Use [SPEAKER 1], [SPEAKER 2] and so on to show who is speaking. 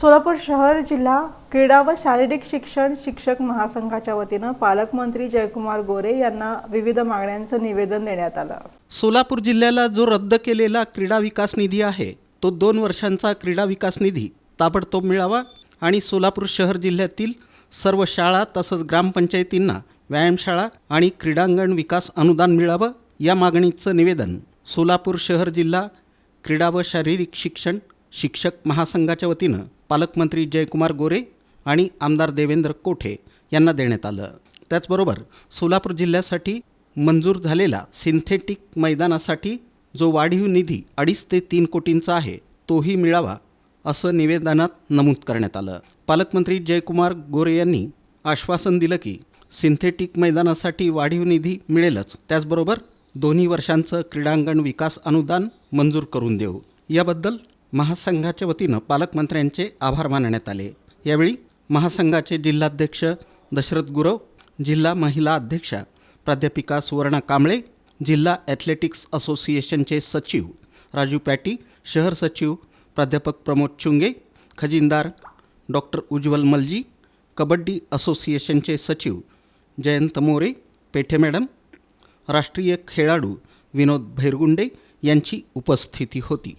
[SPEAKER 1] सोलापूर शहर जिल्हा क्रीडा व शारीरिक शिक्षण शिक्षक महासंघाच्या वतीनं पालकमंत्री जयकुमार गोरे यांना विविध मागण्यांचं निवेदन देण्यात आलं.
[SPEAKER 2] सोलापूर जिल्ह्याला जो रद्द केलेला क्रीडा विकास निधी आहे तो दोन वर्षांचा क्रीडा विकास निधी ताबडतोब मिळावा आणि सोलापूर शहर जिल्ह्यातील सर्व शाळा तसंच ग्रामपंचायतींना व्यायामशाळा आणि क्रीडांगण विकास अनुदान मिळावं या मागणीचं निवेदन सोलापूर शहर जिल्हा क्रीडा व शारीरिक शिक्षण शिक्षक महासंघाच्या वतीनं पालकमंत्री जयकुमार गोरे आणि आमदार देवेंद्र कोठे यांना देण्यात आलं. त्याचबरोबर सोलापूर जिल्ह्यासाठी मंजूर झालेला सिंथेटिक मैदानासाठी जो वाढीव निधी अडीच ते तीन कोटींचा आहे तोही मिळावा असं निवेदनात नमूद करण्यात आलं. पालकमंत्री जयकुमार गोरे यांनी आश्वासन दिलं की सिंथेटिक मैदानासाठी वाढीव निधी मिळेलच. त्याचबरोबर दोन्ही वर्षांचं क्रीडांगण विकास अनुदान मंजूर करून देऊ. याबद्दल महासंघाच्या वतीनं पालकमंत्र्यांचे आभार मानण्यात आले. यावेळी महासंघाचे जिल्हाध्यक्ष दशरथ गुरव जिल्हा महिला अध्यक्षा प्राध्यापिका सुवर्णा कांबळे जिल्हा ॲथलेटिक्स असोसिएशनचे सचिव राजू पॅटी शहर सचिव प्राध्यापक प्रमोद चुंगे खजिनदार डॉक्टर उज्ज्वल मलजी कबड्डी असोसिएशनचे सचिव जयंत मोरे पेठे मॅडम राष्ट्रीय खेळाडू विनोद भैरगुंडे यांची उपस्थिती होती.